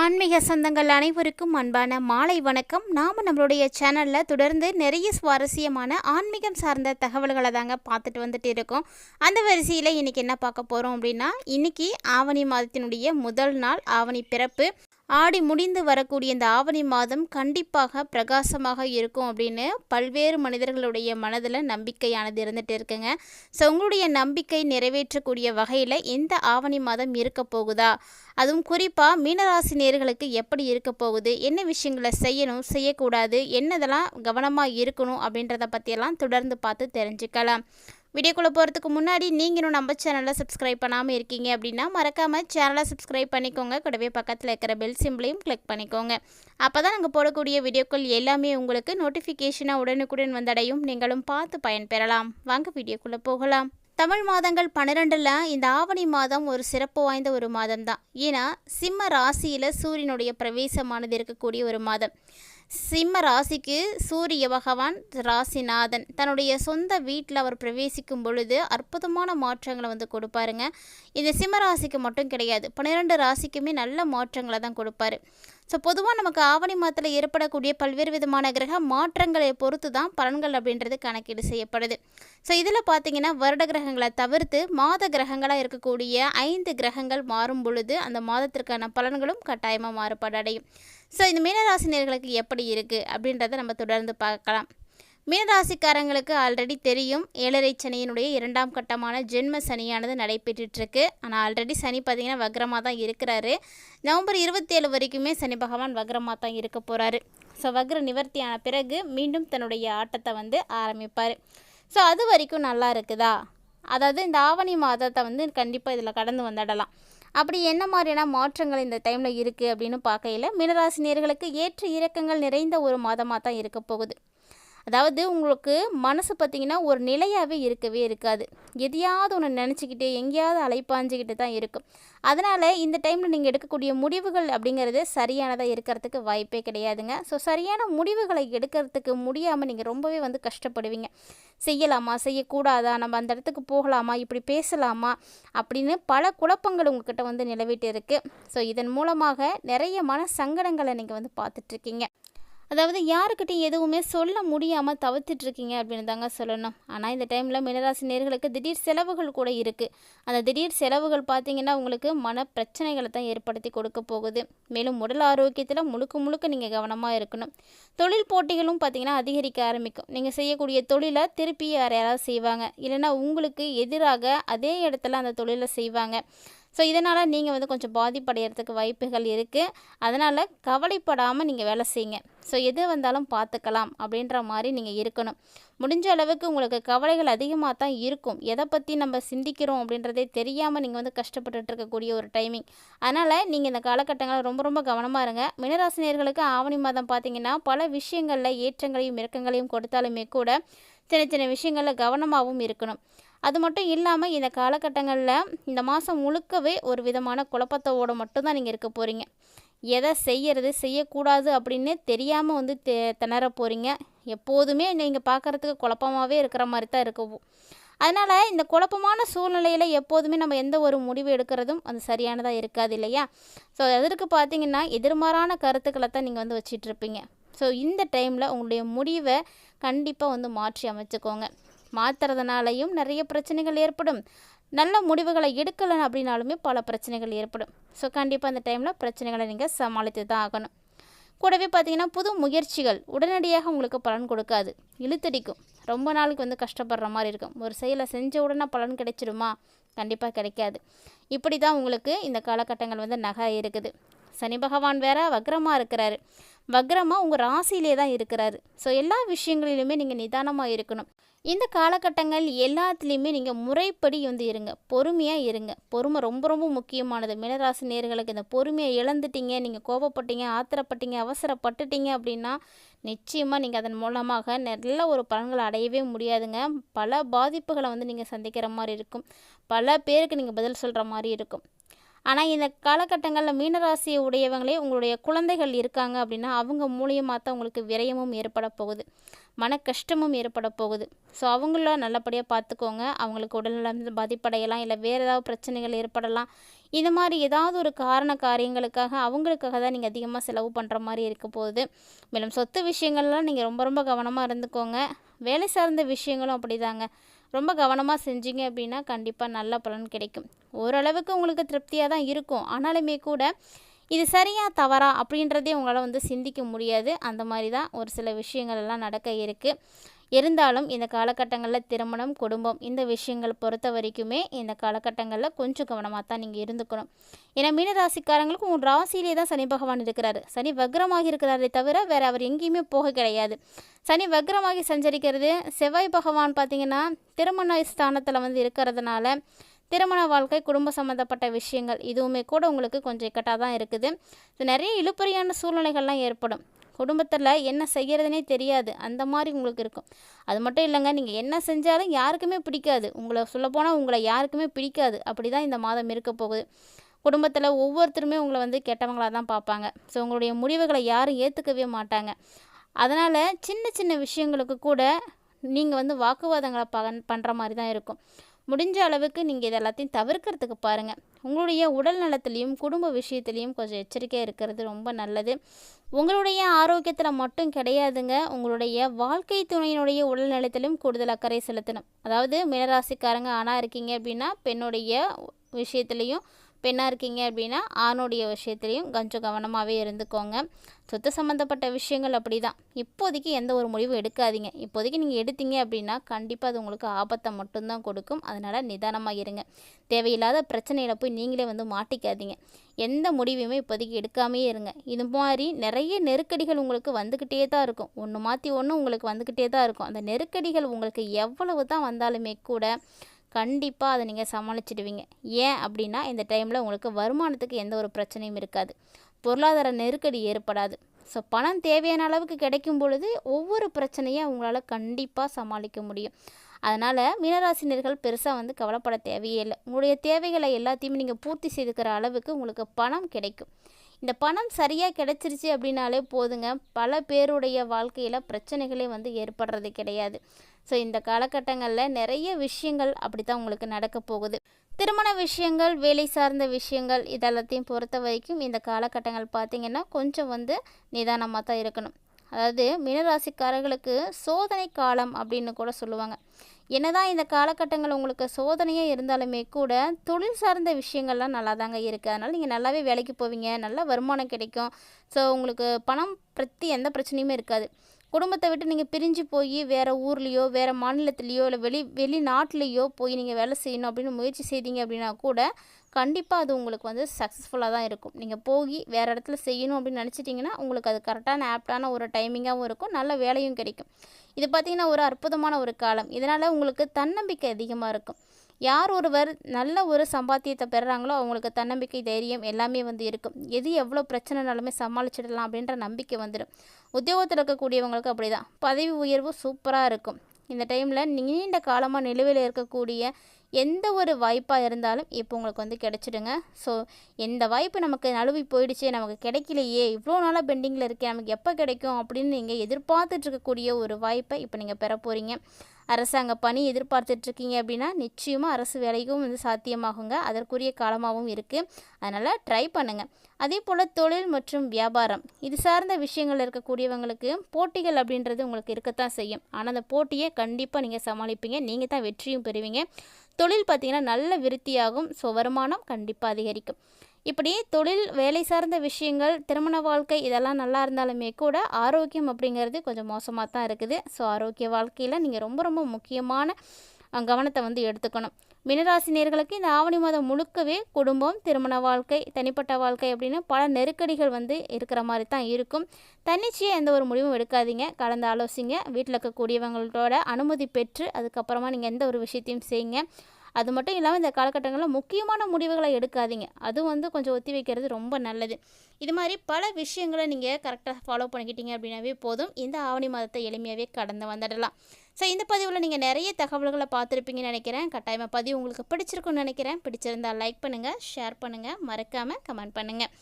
ஆன்மீக சொந்தங்கள் அனைவருக்கும் அன்பான மாலை வணக்கம். நாம் நம்மளுடைய சேனலில் தொடர்ந்து நிறைய சுவாரஸ்யமான ஆன்மீகம் சார்ந்த தகவல்களை தாங்க பார்த்துட்டு வந்துட்டு இருக்கோம். அந்த வரிசையில் இன்றைக்கி என்ன பார்க்க போகிறோம் அப்படின்னா இன்றைக்கி ஆவணி மாதத்தினுடைய முதல் நாள் ஆவணி பிறப்பு. ஆடி முடிந்து வரக்கூடிய இந்த ஆவணி மாதம் கண்டிப்பாக பிரகாசமாக இருக்கும் அப்படின்னு பல்வேறு மனிதர்களுடைய மனதில் நம்பிக்கையானது இருந்துகிட்டு இருக்குங்க. ஸோ உங்களுடைய நம்பிக்கை நிறைவேற்றக்கூடிய வகையில் இந்த ஆவணி மாதம் இருக்க போகுதா? அதுவும் குறிப்பாக மீனராசி நேர்களுக்கு எப்படி இருக்க போகுது? என்ன விஷயங்களை செய்யணும் செய்யக்கூடாது? என்னதெல்லாம் கவனமாக இருக்கணும் அப்படின்றத பற்றியெல்லாம் தொடர்ந்து பார்த்து தெரிஞ்சுக்கலாம். வீடியோக்குள்ளே போகிறதுக்கு முன்னாடி நீங்களும் நம்ம சேனலை சப்ஸ்கிரைப் பண்ணாமல் இருக்கீங்க அப்படின்னா மறக்காமல் சேனலை சப்ஸ்கிரைப் பண்ணிக்கோங்க. கூடவே பக்கத்தில் இருக்கிற பெல் சிம்பிளையும் கிளிக் பண்ணிக்கோங்க. அப்போ தான் நாங்கள் போடக்கூடிய வீடியோக்கள் எல்லாமே உங்களுக்கு நோட்டிஃபிகேஷனாக உடனுக்குடன் வந்தடையும். நீங்களும் பார்த்து பயன்பெறலாம். வாங்க வீடியோக்குள்ளே போகலாம். தமிழ் மாதங்கள் பன்னிரெண்டில் இந்த ஆவணி மாதம் ஒரு சிறப்பு வாய்ந்த ஒரு மாதம் தான் ஏன்னா சிம்ம ராசியில் சூரியனுடைய பிரவேசமானது இருக்கக்கூடிய ஒரு மாதம். சிம்ம ராசிக்கு சூரிய பகவான் ராசிநாதன். தன்னுடைய சொந்த வீட்டில் அவர் பிரவேசிக்கும் பொழுது அற்புதமான மாற்றங்களை வந்து கொடுப்பாருங்க. இந்த சிம்ம ராசிக்கு மட்டும் கிடையாது. பன்னிரெண்டு ராசிக்குமே நல்ல மாற்றங்களை தான் கொடுப்பாரு. ஸோ பொதுவாக நமக்கு ஆவணி மாதத்தில் ஏற்படக்கூடிய பல்வேறு விதமான கிரக மாற்றங்களை பொறுத்து தான் பலன்கள் அப்படின்றது கணக்கீடு செய்யப்படுது. ஸோ இதில் பார்த்தீங்கன்னா வருட கிரகங்களை தவிர்த்து மாத கிரகங்களாக இருக்கக்கூடிய ஐந்து கிரகங்கள் மாறும் பொழுது அந்த மாதத்திற்கான பலன்களும் கட்டாயமாக மாறுபாடு அடையும் ஸோ இந்த மீனராசினியர்களுக்கு எப்படி இருக்குது அப்படின்றத நம்ம தொடர்ந்து பார்க்கலாம். மீனராசிக்காரங்களுக்கு ஆல்ரெடி தெரியும். ஏழரை சனியினுடைய இரண்டாம் கட்டமான ஜென்ம சனியானது நடைபெற்றுட்ருக்கு ஆனால் ஆல்ரெடி சனி பார்த்திங்கன்னா வக்ரமாக தான் இருக்கிறாரு. நவம்பர் இருபத்தேழு வரைக்குமே சனி பகவான் வக்ரமாக தான் இருக்க போகிறாரு ஸோ வக்ர நிவர்த்தியான பிறகு மீண்டும் தன்னுடைய ஆட்டத்தை வந்து ஆரம்பிப்பார். ஸோ அது வரைக்கும் நல்லா இருக்குதா? அதாவது இந்த ஆவணி மாதத்தை வந்து கண்டிப்பாக இதில் கடந்து வந்துடலாம். அப்படி என்ன மாதிரியான மாற்றங்கள் இந்த டைமில் இருக்குது அப்படின்னு பார்க்கையில் மீனராசினியர்களுக்கு ஏற்ற இறக்கங்கள் நிறைந்த ஒரு மாதமாக தான் இருக்க போகுது. அதாவது உங்களுக்கு மனசு பார்த்திங்கன்னா ஒரு நிலையாகவே இருக்கவே இருக்காது. எதையாவது ஒன்று நினச்சிக்கிட்டு எங்கேயாவது அலைப்பாஞ்சிக்கிட்டு தான் இருக்கும். அதனால் இந்த டைமில் நீங்கள் எடுக்கக்கூடிய முடிவுகள் அப்படிங்கிறது சரியானதாக இருக்கிறதுக்கு வாய்ப்பே கிடையாதுங்க. ஸோ சரியான முடிவுகளை எடுக்கிறதுக்கு முடியாமல் நீங்கள் ரொம்பவே வந்து கஷ்டப்படுவீங்க. செய்யலாமா? செய்யக்கூடாதா? நம்ம அந்த இடத்துக்கு போகலாமா? இப்படி பேசலாமா? அப்படின்னு பல குழப்பங்கள் உங்ககிட்ட வந்து நிலவிட்டு இருக்குது ஸோ இதன் மூலமாக நிறைய மன சங்கடங்களை நீங்கள் வந்து பார்த்துட்ருக்கீங்க அதாவது யாருக்கிட்டையும் எதுவுமே சொல்ல முடியாமல் தவிர்த்துட்ருக்கீங்க அப்படின்னு தாங்க சொல்லணும். ஆனால் இந்த டைமில் மினராசி நேர்களுக்கு திடீர் செலவுகள் கூட இருக்குது அந்த திடீர் செலவுகள் பார்த்திங்கன்னா உங்களுக்கு மன பிரச்சனைகளை தான் ஏற்படுத்தி கொடுக்க போகுது. மேலும் உடல் ஆரோக்கியத்தில் முழுக்க முழுக்க நீங்கள் கவனமாக இருக்கணும். தொழில் போட்டிகளும் பார்த்திங்கன்னா அதிகரிக்க ஆரம்பிக்கும். நீங்கள் செய்யக்கூடிய தொழிலை திருப்பி யார் யாராவது செய்வாங்க. இல்லைன்னா உங்களுக்கு எதிராக அதே இடத்துல அந்த தொழிலை செய்வாங்க. ஸோ இதனால் நீங்கள் வந்து கொஞ்சம் பாதிப்படைகிறதுக்கு வாய்ப்புகள் இருக்குது அதனால் கவலைப்படாமல் நீங்கள் வேலை செய்யுங்க. ஸோ எது வந்தாலும் பார்த்துக்கலாம் அப்படின்ற மாதிரி நீங்கள் இருக்கணும். முடிஞ்ச அளவுக்கு உங்களுக்கு கவலைகள் அதிகமாக தான் இருக்கும். எதை பற்றி நம்ம சிந்திக்கிறோம் அப்படின்றதே தெரியாமல் நீங்கள் வந்து கஷ்டப்பட்டுட்டு இருக்கக்கூடிய ஒரு டைமிங் அதனால் நீங்கள் இந்த காலகட்டங்களில் ரொம்ப ரொம்ப கவனமாக இருங்க. மினராசினியர்களுக்கு ஆவணி மாதம் பார்த்தீங்கன்னா பல விஷயங்களில் ஏற்றங்களையும் இறக்கங்களையும் கொடுத்தாலுமே கூட சின்ன சின்ன விஷயங்களில் கவனமாகவும் இருக்கணும். அது மட்டும் இல்லாமல் இந்த காலகட்டங்களில் இந்த மாதம் முழுக்கவே ஒரு விதமான குழப்பத்தோடு மட்டும்தான் நீங்கள் இருக்க போகிறீங்க எதை செய்யறது செய்யக்கூடாது அப்படின்னு தெரியாமல் வந்து தெ திணற போகிறீங்க எப்போதுமே நீங்கள் பார்க்குறதுக்கு குழப்பமாகவே இருக்கிற மாதிரி தான் இருக்கும் அதனால் இந்த குழப்பமான சூழ்நிலையில் எப்போதுமே நம்ம எந்த ஒரு முடிவு எடுக்கிறதும் அது சரியானதாக இருக்காது இல்லையா? ஸோ எதற்கு பார்த்தீங்கன்னா எதிர்மாறான கருத்துக்களை தான் நீங்கள் வந்து வச்சிட்ருப்பீங்க ஸோ இந்த டைமில் உங்களுடைய முடிவை கண்டிப்பாக வந்து மாற்றி அமைச்சுக்கோங்க. மாற்றுறதுனாலையும் நிறைய பிரச்சனைகள் ஏற்படும். நல்ல முடிவுகளை எடுக்கலை அப்படின்னாலுமே பல பிரச்சனைகள் ஏற்படும். ஸோ கண்டிப்பாக அந்த டைமில் பிரச்சனைகளை நீங்கள் சமாளித்து தான் ஆகணும். கூடவே பார்த்தீங்கன்னா புது முயற்சிகள் உடனடியாக உங்களுக்கு பலன் கொடுக்காது. இழுத்தடிக்கும். ரொம்ப நாளுக்கு வந்து கஷ்டப்படுற மாதிரி இருக்கும். ஒரு செயலை செஞ்ச உடனே பலன் கிடைச்சிடுமா கண்டிப்பாக கிடைக்காது. இப்படி தான் உங்களுக்கு இந்த காலகட்டங்கள் வந்து நகை இருக்குது. சனி பகவான் வேற வக்ரமாக இருக்கிறாரு. வக்ரமாக உங்கள் ராசியிலே தான் இருக்கிறாரு. ஸோ எல்லா விஷயங்களிலுமே நீங்கள் நிதானமாக இருக்கணும். இந்த காலகட்டங்கள் எல்லாத்துலேயுமே நீங்கள் முறைப்படி வந்து இருங்க. பொறுமையாக இருங்க. பொறுமை ரொம்ப ரொம்ப முக்கியமானது. மினராசி நேர்களுக்கு இந்த பொறுமையை இழந்துட்டீங்க நீங்கள் கோபப்பட்டீங்க ஆத்திரப்பட்டீங்க அவசரப்பட்டுட்டீங்க அப்படின்னா நிச்சயமாக நீங்கள் அதன் மூலமாக நல்ல ஒரு பலன்களை அடையவே முடியாதுங்க. பல பாதிப்புகளை வந்து நீங்கள் சந்திக்கிற மாதிரி இருக்கும். பல பேருக்கு நீங்கள் பதில் சொல்கிற மாதிரி இருக்கும். ஆனால் இந்த காலகட்டங்களில் மீனராசியை உடையவங்களே உங்களுடைய குழந்தைகள் இருக்காங்க அப்படின்னா அவங்க மூலியமாக தான் உங்களுக்கு விரயமும் ஏற்பட போகுது. மன கஷ்டமும் ஏற்பட போகுது. ஸோ அவங்கள நல்லபடியாக பார்த்துக்கோங்க. அவங்களுக்கு உடல்நலம் பாதிப்படையலாம். இல்லை வேறு ஏதாவது பிரச்சனைகள் ஏற்படலாம். இந்த மாதிரி ஏதாவது ஒரு காரண காரியங்களுக்காக அவங்களுக்காக தான் நீங்கள் அதிகமாக செலவு பண்ணுற மாதிரி இருக்க போகுது. மேலும் சொத்து விஷயங்கள்லாம் நீங்கள் ரொம்ப ரொம்ப கவனமாக இருந்துக்கோங்க. வேலை சார்ந்த விஷயங்களும் அப்படிதாங்க. ரொம்ப கவனமாக செஞ்சீங்க அப்படின்னா கண்டிப்பாக நல்ல பலன் கிடைக்கும். ஓரளவுக்கு உங்களுக்கு திருப்தியாக தான் இருக்கும். ஆனாலுமே கூட இது சரியா தவறா அப்படின்றதே உங்களால் வந்து சிந்திக்க முடியாது. அந்த மாதிரி தான் ஒரு சில விஷயங்கள் எல்லாம் நடக்க இருக்குது இருந்தாலும் இந்த காலகட்டங்களில் திருமணம் குடும்பம் இந்த விஷயங்கள் பொறுத்த வரைக்குமே இந்த காலகட்டங்களில் கொஞ்சம் கவனமாக தான் நீங்கள் இருந்துக்கணும். ஏன்னா மீனராசிக்காரங்களுக்கு உங்கள் ராசியிலே தான் சனி பகவான் இருக்கிறாரு. சனி வக்ரமாக இருக்கிறாரே தவிர வேறு அவர் எங்கேயுமே போக கிடையாது. சனி வக்ரமாகி சஞ்சரிக்கிறது செவ்வாய் பகவான் பார்த்திங்கன்னா திருமண ஸ்தானத்தில் வந்து இருக்கிறதுனால திருமண வாழ்க்கை குடும்ப சம்மந்தப்பட்ட விஷயங்கள் இதுவுமே கூட உங்களுக்கு கொஞ்சம் இக்கட்டாக தான் இருக்குது நிறைய இழுப்பறியான சூழ்நிலைகள்லாம் ஏற்படும். குடும்பத்தில் என்ன செய்கிறதுனே தெரியாது. அந்த மாதிரி உங்களுக்கு இருக்கும். அது மட்டும் இல்லைங்க நீங்கள் என்ன செஞ்சாலும் யாருக்குமே பிடிக்காது. உங்களை சொல்லப்போனால் உங்களை யாருக்குமே பிடிக்காது. அப்படி தான் இந்த மாதம் இருக்க போகுது. குடும்பத்தில் ஒவ்வொருத்தருமே உங்களை வந்து கெட்டவங்களாக தான் பார்ப்பாங்க. ஸோ உங்களுடைய முடிவுகளை யாரும் ஏற்றுக்கவே மாட்டாங்க. அதனால் சின்ன சின்ன விஷயங்களுக்கு கூட நீங்கள் வந்து வாக்குவாதங்களை ப பண்ணுற மாதிரி தான் இருக்கும். முடிஞ்ச அளவுக்கு நீங்கள் இது எல்லாத்தையும் தவிர்க்கிறதுக்கு பாருங்கள் உங்களுடைய உடல் நலத்துலேயும் குடும்ப விஷயத்துலேயும் கொஞ்சம் எச்சரிக்கையாக இருக்கிறது ரொம்ப நல்லது. உங்களுடைய ஆரோக்கியத்தில் மட்டும் கிடையாதுங்க. உங்களுடைய வாழ்க்கை துணையினுடைய உடல் நலத்திலும் கூடுதல் அக்கறை செலுத்தணும். அதாவது மீனராசிக்காரங்க ஆனால் இருக்கீங்க அப்படின்னா பெண்ணுடைய விஷயத்துலேயும் பெண்ணாக இருக்கீங்க அப்படின்னா ஆணுடைய விஷயத்துலையும் கொஞ்சம் கவனமாகவே இருந்துக்கோங்க. சொத்து சம்மந்தப்பட்ட விஷயங்கள் அப்படி தான் இப்போதைக்கு எந்த ஒரு முடிவும் எடுக்காதீங்க. இப்போதைக்கு நீங்கள் எடுத்தீங்க அப்படின்னா கண்டிப்பாக அது உங்களுக்கு ஆபத்தை மட்டும்தான் கொடுக்கும். அதனால் நிதானமாக இருங்க. தேவையில்லாத பிரச்சனையில் போய் நீங்களே வந்து மாட்டிக்காதீங்க. எந்த முடிவுமே இப்போதைக்கு எடுக்காமையே இருங்க. இது மாதிரி நிறைய நெருக்கடிகள் உங்களுக்கு வந்துக்கிட்டே தான் இருக்கும். ஒன்று மாற்றி ஒன்று உங்களுக்கு வந்துக்கிட்டே தான் இருக்கும். அந்த நெருக்கடிகள் உங்களுக்கு எவ்வளவு தான் வந்தாலுமே கூட கண்டிப்பாக அதை நீங்கள் சமாளிச்சிடுவீங்க. ஏன் அப்படின்னா இந்த டைமில் உங்களுக்கு வருமானத்துக்கு எந்த ஒரு பிரச்சனையும் இருக்காது. பொருளாதார நெருக்கடி ஏற்படாது. ஸோ பணம் தேவையான அளவுக்கு கிடைக்கும் பொழுது ஒவ்வொரு பிரச்சனையும் உங்களால் கண்டிப்பாக சமாளிக்க முடியும். அதனால் மீனராசினியர்கள் பெருசாக வந்து கவலைப்பட தேவையே இல்லை. உங்களுடைய தேவைகளை எல்லாத்தையுமே நீங்கள் பூர்த்தி செய்துக்கிற அளவுக்கு உங்களுக்கு பணம் கிடைக்கும். இந்த பணம் சரியாக கிடைச்சிருச்சு அப்படின்னாலே போதுங்க. பல பேருடைய வாழ்க்கையில் பிரச்சனைகளே வந்து ஏற்படுறது கிடையாது. ஸோ இந்த காலகட்டங்களில் நிறைய விஷயங்கள் அப்படி தான் உங்களுக்கு நடக்க போகுது. திருமண விஷயங்கள் வேலை சார்ந்த விஷயங்கள் இதெல்லாத்தையும் பொறுத்த வரைக்கும் இந்த காலகட்டங்கள் பார்த்திங்கன்னா கொஞ்சம் வந்து நிதானமாக தான் இருக்கணும். அதாவது மீனராசிக்காரர்களுக்கு சோதனை காலம் அப்படின்னு கூட சொல்லுவாங்க. என்னதான் இந்த காலகட்டங்கள் உங்களுக்கு சோதனையாக இருந்தாலுமே கூட தொழில் சார்ந்த விஷயங்கள்லாம் நல்லா தாங்க இருக்குது அதனால் நீங்கள் நல்லாவே வேலைக்கு போவீங்க நல்ல வருமானம் கிடைக்கும். ஸோ உங்களுக்கு பணம் பற்றி எந்த பிரச்சனையுமே இருக்காது. குடும்பத்தை விட்டு நீங்கள் பிரிஞ்சு போய் வேறு ஊர்லேயோ வேறு மாநிலத்துலேயோ இல்லை வெளி வெளிநாட்டிலேயோ போய் நீங்கள் வேலை செய்யணும் அப்படின்னு முயற்சி செய்தீங்க அப்படின்னா கூட கண்டிப்பாக அது உங்களுக்கு வந்து சக்ஸஸ்ஃபுல்லாக தான் இருக்கும். நீங்கள் போய் வேறு இடத்துல செய்யணும் அப்படின்னு நினச்சிட்டிங்கன்னா உங்களுக்கு அது கரெக்டான ஆப்டான ஒரு டைமிங்காகவும் இருக்கும் நல்ல வேலையும் கிடைக்கும். இது பார்த்திங்கன்னா ஒரு அற்புதமான ஒரு காலம். இதனால் உங்களுக்கு தன்னம்பிக்கை அதிகமாக இருக்கும். யார் ஒருவர் நல்ல ஒரு சம்பாத்தியத்தை பெறுறாங்களோ அவங்களுக்கு தன்னம்பிக்கை தைரியம் எல்லாமே வந்து இருக்கும். எது எவ்வளோ பிரச்சனைனாலுமே சமாளிச்சிடலாம் அப்படின்ற நம்பிக்கை வந்துடும். உத்தியோகத்தில் இருக்கக்கூடியவங்களுக்கு அப்படி தான் பதவி உயர்வு சூப்பராக இருக்கும். இந்த டைமில் நீண்ட காலமாக நிலுவையில் இருக்கக்கூடிய எந்த ஒரு வாய்ப்பாக இருந்தாலும் இப்போ உங்களுக்கு வந்து கிடச்சிடுங்க. ஸோ எந்த வாய்ப்பு நமக்கு நழுவி போயிடுச்சு நமக்கு கிடைக்கலையே இவ்வளோ நாளாக பெண்டிங்கில் இருக்கே நமக்கு எப்போ கிடைக்கும் அப்படின்னு நீங்கள் எதிர்பார்த்துட்ருக்கக்கூடிய ஒரு வாய்ப்பை இப்போ நீங்கள் பெற போகிறீங்க அரசாங்க பணி எதிர்பார்த்துட்ருக்கீங்க அப்படின்னா நிச்சயமாக அரசு வேலைக்கும் வந்து சாத்தியமாகுங்க. அதற்குரிய காலமாகவும் இருக்குது அதனால் ட்ரை பண்ணுங்கள் அதே போல் தொழில் மற்றும் வியாபாரம். இது சார்ந்த விஷயங்கள் இருக்கக்கூடியவங்களுக்கு போட்டிகள் அப்படின்றது உங்களுக்கு இருக்கத்தான் செய்யும். ஆனால் அந்த போட்டியை கண்டிப்பாக நீங்கள் சமாளிப்பீங்க. நீங்கள் தான் வெற்றியும் பெறுவீங்க. தொழில் பார்த்திங்கன்னா நல்ல விருத்தியாகும். ஸோ வருமானம் கண்டிப்பாக அதிகரிக்கும். இப்படி தொழில் வேலை சார்ந்த விஷயங்கள் திருமண வாழ்க்கை இதெல்லாம் நல்லா இருந்தாலுமே கூட ஆரோக்கியம் அப்படிங்கிறது கொஞ்சம் மோசமாக தான் இருக்குது. ஸோ ஆரோக்கிய வாழ்க்கையில் நீங்கள் ரொம்ப ரொம்ப முக்கியமான கவனத்தை வந்து எடுத்துக்கணும். மினராசினியர்களுக்கு இந்த ஆவணி மாதம் முழுக்கவே குடும்பம் திருமண வாழ்க்கை தனிப்பட்ட வாழ்க்கை அப்படின்னு பல நெருக்கடிகள் வந்து இருக்கிற மாதிரி தான் இருக்கும். தன்னிச்சையாக எந்த ஒரு முடிவும் எடுக்காதீங்க. கலந்து ஆலோசிங்க வீட்டில் இருக்கக்கூடியவங்களோட அனுமதி பெற்று அதுக்கப்புறமா நீங்கள் எந்த ஒரு விஷயத்தையும் செய்யுங்க அது மட்டும் இல்லாமல் இந்த காலகட்டங்களில் முக்கியமான முடிவுகளை எடுக்காதீங்க. அதுவும் வந்து கொஞ்சம் ஒத்தி வைக்கிறது ரொம்ப நல்லது. இது மாதிரி பல விஷயங்களை நீங்கள் கரெக்டாக ஃபாலோ பண்ணிக்கிட்டீங்க அப்படின்னாவே போதும். இந்த ஆவணி மாதத்தை எளிமையாகவே கடந்து வந்துடலாம். ஸோ இந்த பதிவில் நீங்கள் நிறைய தகவல்களை பார்த்துருப்பீங்கன்னு நினைக்கிறேன். கட்டாயமாக பதிவு உங்களுக்கு பிடிச்சிருக்குன்னு நினைக்கிறேன். பிடிச்சிருந்தால் லைக் பண்ணுங்கள் ஷேர் பண்ணுங்கள் மறக்காமல் கமெண்ட் பண்ணுங்கள்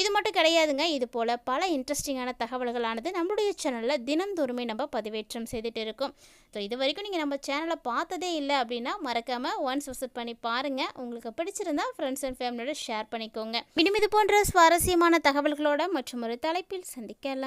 இது மட்டும் கிடையாதுங்க. இது போல் பல இன்ட்ரெஸ்டிங்கான தகவல்களானது நம்மளுடைய சேனலில் தினந்தோறுமே நம்ம பதிவேற்றம் செய்துட்டு இருக்கோம். ஸோ இது வரைக்கும் நீங்கள் நம்ம சேனலை பார்த்ததே இல்லை அப்படின்னா மறக்காமல் ஒன்ஸ் விசிட் பண்ணி பாருங்கள் உங்களுக்கு பிடிச்சிருந்தா ஃப்ரெண்ட்ஸ் அண்ட் ஃபேமிலியோட ஷேர் பண்ணிக்கோங்க. இனிமே இது போன்ற சுவாரஸ்யமான தகவல்களோட மற்றும் ஒரு தலைப்பில் சந்திக்கலாம்.